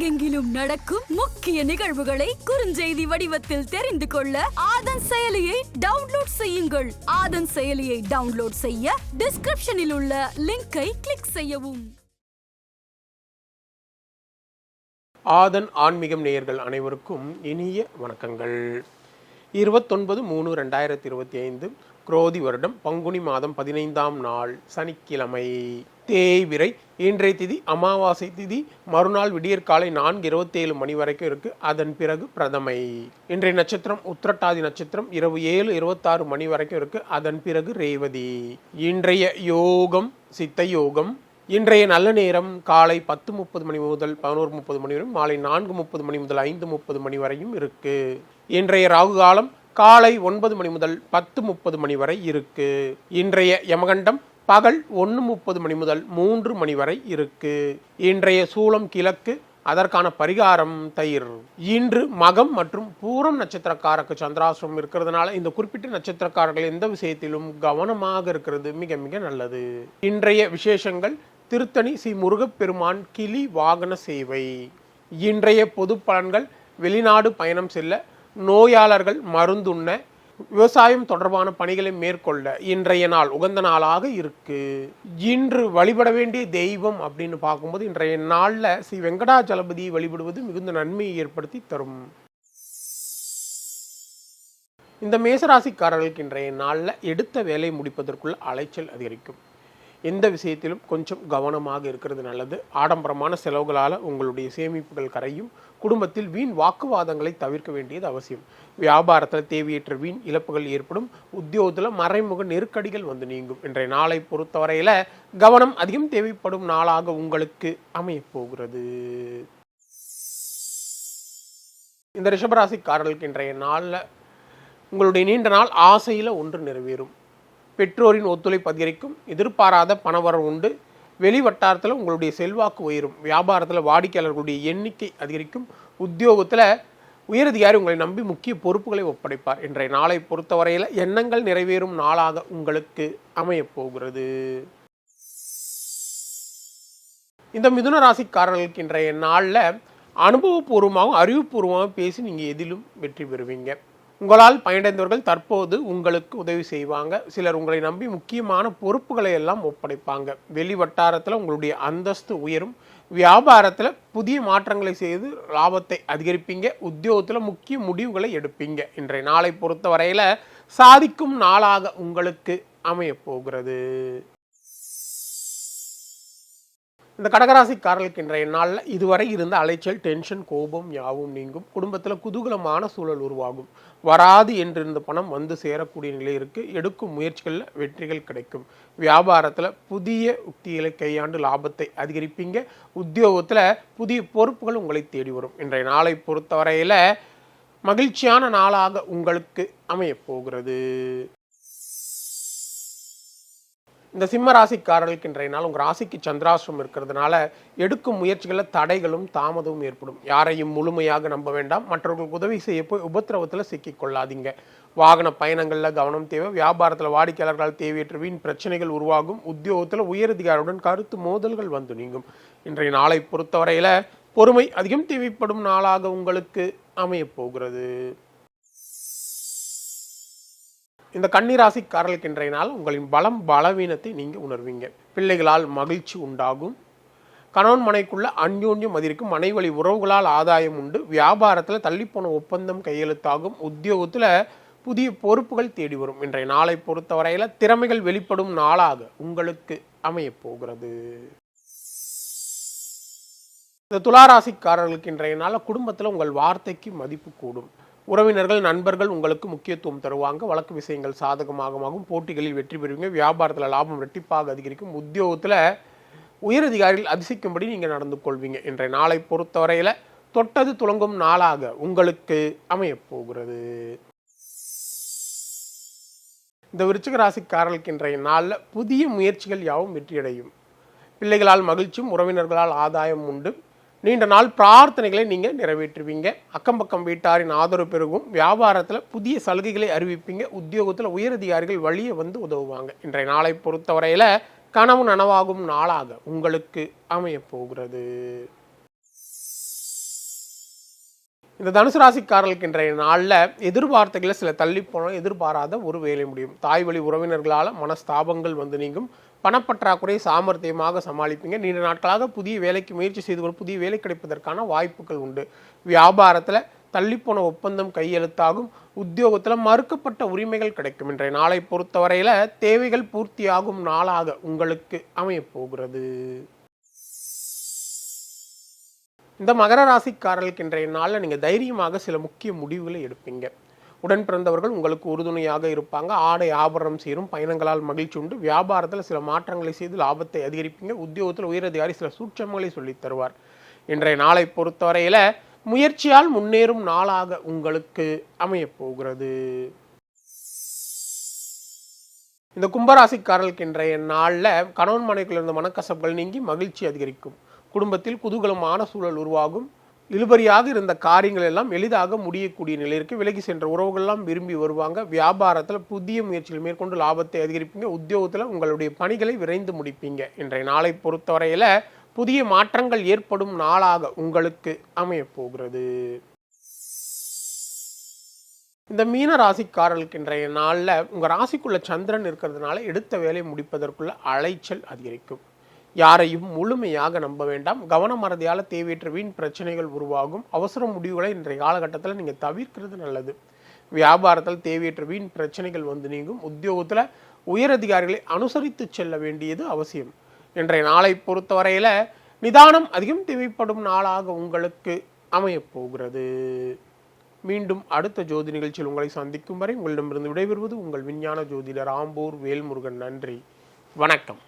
உலகெங்கிலும் நடக்கும் முக்கிய நிகழ்வுகளை குறுஞ்செய்தி வடிவத்தில் தெரிந்து கொள்ள ஆதன் செயலியை டவுன்லோட் செய்யுங்கள். ஆதன் செயலியை டவுன்லோட் செய்ய டிஸ்கிரிப்ஷனில் உள்ள லிங்கை கிளிக் செய்யவும். ஆதன் ஆன்மீகம் நேயர்கள் அனைவருக்கும் இனிய வணக்கங்கள். இருபத்தொன்பது மூணு ரெண்டாயிரத்தி இருபத்தி ஐந்து குரோதி வருடம் பங்குனி மாதம் பதினைந்தாம் நாள் சனிக்கிழமை. தேய்விரை இன்றைய திதி அமாவாசை திதி. மறுநாள் விடியற்காலை நான்கு இருபத்தேழு மணி வரைக்கும் இருக்கு. அதன் பிறகு பிரதமை. இன்றைய நட்சத்திரம் உத்திரட்டாதி நட்சத்திரம். இரவு ஏழு இருபத்தாறு மணி வரைக்கும் இருக்கு. அதன் பிறகு ரேவதி. இன்றைய யோகம் சித்த யோகம். இன்றைய நல்ல நேரம் காலை பத்து முப்பது மணி முதல் பதினோரு முப்பது மணி வரையும் மாலை நான்கு முப்பது மணி முதல் ஐந்து முப்பது மணி வரையும் இருக்கு. இன்றைய ராகு காலம் காலை ஒன்பது மணி முதல் பத்து முப்பது மணி வரை இருக்கு. இன்றைய யமகண்டம் பகல் ஒன்று முப்பது மணி முதல் மூன்று மணி வரை இருக்கு. இன்றைய சூலம் கிழக்கு அதற்கான பரிகாரம் தயிர். இன்று மகம் மற்றும் பூரம் நட்சத்திரக்காரருக்கு சந்திராசிரம் இருக்கிறதுனால இந்த குறிப்பிட்ட நட்சத்திரக்காரர்கள் எந்த விஷயத்திலும் கவனமாக இருக்கிறது மிக மிக நல்லது. இன்றைய விசேஷங்கள் திருத்தணி ஸ்ரீ முருகப்பெருமான் கிளி வாகன சேவை. இன்றைய பொது பலன்கள் வெளிநாடு பயணம் செல்ல நோயாளர்கள் மருந்துண்ண விவசாயம் தொடர்பான பணிகளை மேற்கொள்ள இன்றைய நாள் உகந்த நாளாக இருக்கு. இன்று வழிபட வேண்டிய தெய்வம் அப்படின்னு பார்க்கும்போது இன்றைய நாளில் ஸ்ரீ வெங்கடாச்சலபதி வழிபடுவது மிகுந்த நன்மையை ஏற்படுத்தி தரும். இந்த மேசராசிக்காரர்களுக்கு இன்றைய நாளில் எடுத்த வேலை முடிப்பதற்குள்ள அலைச்சல் அதிகரிக்கும். எந்த விஷயத்திலும் கொஞ்சம் கவனமாக இருக்கிறது நல்லது. ஆடம்பரமான செலவுகளால் உங்களுடைய சேமிப்புகள் கரையும். குடும்பத்தில் வீண் வாக்குவாதங்களை தவிர்க்க வேண்டியது அவசியம். வியாபாரத்தில் தேவையற்ற வீண் இழப்புகள் ஏற்படும். உத்தியோகத்தில் மறைமுக நெருக்கடிகள் வந்து நீங்கும். இன்றைய நாளை பொறுத்தவரையில் கவனம் அதிகம் தேவைப்படும் நாளாக உங்களுக்கு அமையப்போகிறது இந்த ரிஷபராசிக்காரர்களுக்கு இன்றைய நாளில் உங்களுடைய நீண்ட நாள் ஆசையில் ஒன்று நிறைவேறும். பெற்றோரின் ஒத்துழைப்பு அதிகரிக்கும். எதிர்பாராத பணவரவு உண்டு. வெளி வட்டாரத்தில் உங்களுடைய செல்வாக்கு உயரும். வியாபாரத்தில் வாடிக்கையாளர்களுடைய எண்ணிக்கை அதிகரிக்கும். உத்தியோகத்தில் உயரதிகாரி உங்களை நம்பி முக்கிய பொறுப்புகளை ஒப்படைப்பார் இன்றைய நாளை பொறுத்தவரையில் எண்ணங்கள் நிறைவேறும் நாளாக உங்களுக்கு அமையப்போகிறது இந்த மிதுன ராசிக்காரர்களுக்கு இன்றைய நாளில் அனுபவபூர்வமாகவும் அறிவுபூர்வமாகவும் பேசி நீங்கள் எதிலும் வெற்றி பெறுவீங்க. உங்களால் பயனடைந்தவர்கள் தற்போது உங்களுக்கு உதவி செய்வாங்க. சிலர் உங்களை நம்பி முக்கியமான பொறுப்புகளை எல்லாம் ஒப்படைப்பாங்க. வெளி வட்டாரத்தில் உங்களுடைய அந்தஸ்து உயரும். வியாபாரத்தில் புதிய மாற்றங்களை செய்து லாபத்தை அதிகரிப்பீங்க. உத்தியோகத்தில் முக்கிய முடிவுகளை எடுப்பீங்க. இன்றைய நாளை பொறுத்த வரையில் சாதிக்கும் நாளாக உங்களுக்கு அமையப் போகிறது. இந்த கடகராசிக்காரர்களுக்கு இன்றைய நாளில் இதுவரை இருந்த அலைச்சல் டென்ஷன் கோபம் யாவும் நீங்கும். குடும்பத்தில் குதூகலமான சூழல் உருவாகும். வராது என்றிருந்த பணம் வந்து சேரக்கூடிய நிலை இருக்குது எடுக்கும் முயற்சிகளில் வெற்றிகள் கிடைக்கும். வியாபாரத்தில் புதிய உக்திகளை கையாண்டு லாபத்தை அதிகரிப்பீங்க. உத்தியோகத்தில் புதிய பொறுப்புகள் உங்களை தேடி வரும். இன்றைய நாளை பொறுத்தவரையில் மகிழ்ச்சியான நாளாக உங்களுக்கு அமையப் போகிறது. இந்த சிம்ம ராசிக்காரர்களுக்கு இன்றைய நாள் உங்கள் ராசிக்கு சந்திராசிரம் இருக்கிறதுனால எடுக்கும் முயற்சிகளில் தடைகளும் தாமதமும் ஏற்படும். யாரையும் முழுமையாக நம்ப வேண்டாம். மற்றவர்களுக்கு உதவி செய்ய போய் உபத்திரவத்தில் சிக்கிக் கொள்ளாதீங்க. வாகன பயணங்களில் கவனம் தேவை. வியாபாரத்தில் வாடிக்கையாளர்களால் தேவையற்ற வீண் பிரச்சனைகள் உருவாகும். உத்தியோகத்தில் உயரதிகாரியுடன் கருத்து மோதல்கள் வந்து நீங்கும். இன்றைய நாளை பொறுத்தவரையில் பொறுமை அதிகம் தேவைப்படும் நாளாக உங்களுக்கு அமையப் போகிறது. இந்த கன்னிராசிக்காரர்களுக்கு இன்றைய நாள் உங்களின் பலம் பலவீனத்தை நீங்கள் உணர்வீங்க. பிள்ளைகளால் மகிழ்ச்சி உண்டாகும். கணவன் மனைக்குள்ள அந்யோன்யம் அதிருக்கும் மனைவழி உறவுகளால் ஆதாயம் உண்டு. வியாபாரத்தில் தள்ளிப்போன ஒப்பந்தம் கையெழுத்தாகும். உத்தியோகத்தில் புதிய பொறுப்புகள் தேடி வரும். இன்றைய நாளை பொறுத்தவரையில் திறமைகள் வெளிப்படும் நாளாக உங்களுக்கு அமையப் போகிறது. இந்த துளாராசிக்காரர்களுக்கு இன்றைய நாள் குடும்பத்தில் உங்கள் வார்த்தைக்கு மதிப்பு கூடும். உறவினர்கள் நண்பர்கள் உங்களுக்கு முக்கியத்துவம் தருவாங்க. வழக்கு விஷயங்கள் சாதகமாகவும் போட்டிகளில் வெற்றி பெறுவீங்க. வியாபாரத்தில் லாபம் ரெட்டிப்பாக அதிகரிக்கும். உத்தியோகத்தில் உயரதிகாரிகள் அதிசயிக்கும்படி நீங்கள் நடந்து கொள்வீங்க. இன்றைய நாளை பொறுத்தவரையில் தொட்டது துளங்கும் நாளாக உங்களுக்கு அமையப்போகிறது இந்த விருச்சிக ராசிக்காரர்களுக்கு இன்றைய நாளில் புதிய முயற்சிகள் யாவும் வெற்றியடையும். பிள்ளைகளால் மகிழ்ச்சியும் உறவினர்களால் ஆதாயம் உண்டு. நீண்ட நாள் பிரார்த்தனைகளை நீங்கள் நிறைவேற்றுவீங்க. அக்கம் பக்கம் வீட்டாரின் ஆதரவு பெருகும். வியாபாரத்தில் புதிய சலுகைகளை அறிவிப்பீங்க. உத்தியோகத்தில் உயரதிகாரிகள் வழியே வந்து உதவுவாங்க. இன்றைய நாளை பொறுத்தவரையில் கனவு நனவாகும் நாளாக உங்களுக்கு அமையப் போகிறது. இந்த தனுசு ராசிக்காரர்களுக்கு இன்றைய நாளில் எதிர்பார்த்தைகளை சில தள்ளி போனால் எதிர்பாராத ஒரு வேலை முடியும். தாய் வழி உறவினர்களால் மனஸ்தாபங்கள் வந்து நீங்கும். பணப்பற்றாக்குறையை சாமர்த்தியமாக சமாளிப்பீங்க. நீண்ட நாட்களாக புதிய வேலைக்கு முயற்சி செய்து கொண்டு புதிய வேலை கிடைப்பதற்கான வாய்ப்புகள் உண்டு. வியாபாரத்தில் தள்ளிப்போன ஒப்பந்தம் கையெழுத்தாகும். உத்தியோகத்தில் மறுக்கப்பட்ட உரிமைகள் கிடைக்கும். இன்றைய நாளை பொறுத்தவரையில் தேவைகள் பூர்த்தியாகும் நாளாக உங்களுக்கு அமையப் போகிறது இந்த மகர ராசிக்காரர்களுக்கு இன்றைய நாளில் நீங்கள் தைரியமாக சில முக்கிய முடிவுகளை எடுப்பீங்க. உடன் பிறந்தவர்கள் உங்களுக்கு உறுதுணையாக இருப்பாங்க. ஆடை ஆபரணம் சேரும் பயணங்களால் மகிழ்ச்சி உண்டு வியாபாரத்தில் சில மாற்றங்களை செய்து லாபத்தை அதிகரிப்பீங்க. உத்தியோகத்தில் உயரதிகாரி சில சூட்சமங்களை சொல்லித் தருவார். இன்றைய நாளை பொறுத்தவரையில் முயற்சியால் முன்னேறும் நாளாக உங்களுக்கு அமையப்போகிறது இந்த கும்பராசிக்காரர்களுக்கு இன்றைய நாளில் கணவன் மனைக்குள் இருந்த மனக்கசப்புகள் நீங்கி மகிழ்ச்சி அதிகரிக்கும். குடும்பத்தில் குதூகலமான சூழல் உருவாகும். இழுபறியாக இருந்த காரியங்கள் எல்லாம் எளிதாக முடியக்கூடிய நிலையிற்கு விலகி சென்ற உறவுகள்லாம் விரும்பி வருவாங்க. வியாபாரத்தில் புதிய முயற்சிகள் மேற்கொண்டு லாபத்தை அதிகரிப்பீங்க. உத்தியோகத்தில் உங்களுடைய பணிகளை விரைந்து முடிப்பீங்க. இன்றைய நாளை பொறுத்தவரையில் புதிய மாற்றங்கள் ஏற்படும் நாளாக உங்களுக்கு அமையப்போகிறது இந்த மீன ராசிக்காரர்களுக்கு இன்றைய நாளில் உங்கள் ராசிக்குள்ள சந்திரன் இருக்கிறதுனால எடுத்த வேலையை முடிப்பதற்குள்ள அலைச்சல் அதிகரிக்கும். யாரையும் முழுமையாக நம்ப வேண்டாம். கவனமறதியால் தேவையற்ற வீண் பிரச்சனைகள் உருவாகும். அவசர முடிவுகளை இன்றைய காலகட்டத்தில் நீங்கள் தவிர்க்கிறது நல்லது. வியாபாரத்தில் தேவையற்ற வீண் பிரச்சனைகள் வந்து நீங்கும். உத்தியோகத்தில் உயரதிகாரிகளை அனுசரித்து செல்ல வேண்டியது அவசியம். இன்றைய நாளை பொறுத்தவரையில் நிதானம் அதிகம் தேவைப்படும் நாளாக உங்களுக்கு அமையப்போகிறது மீண்டும் அடுத்த ஜோதி நிகழ்ச்சியில் உங்களை சந்திக்கும் வரை உங்களிடமிருந்து விடைபெறுவது உங்கள் விஞ்ஞான ஜோதிடர் ஆம்பூர் வேல்முருகன். நன்றி. வணக்கம்.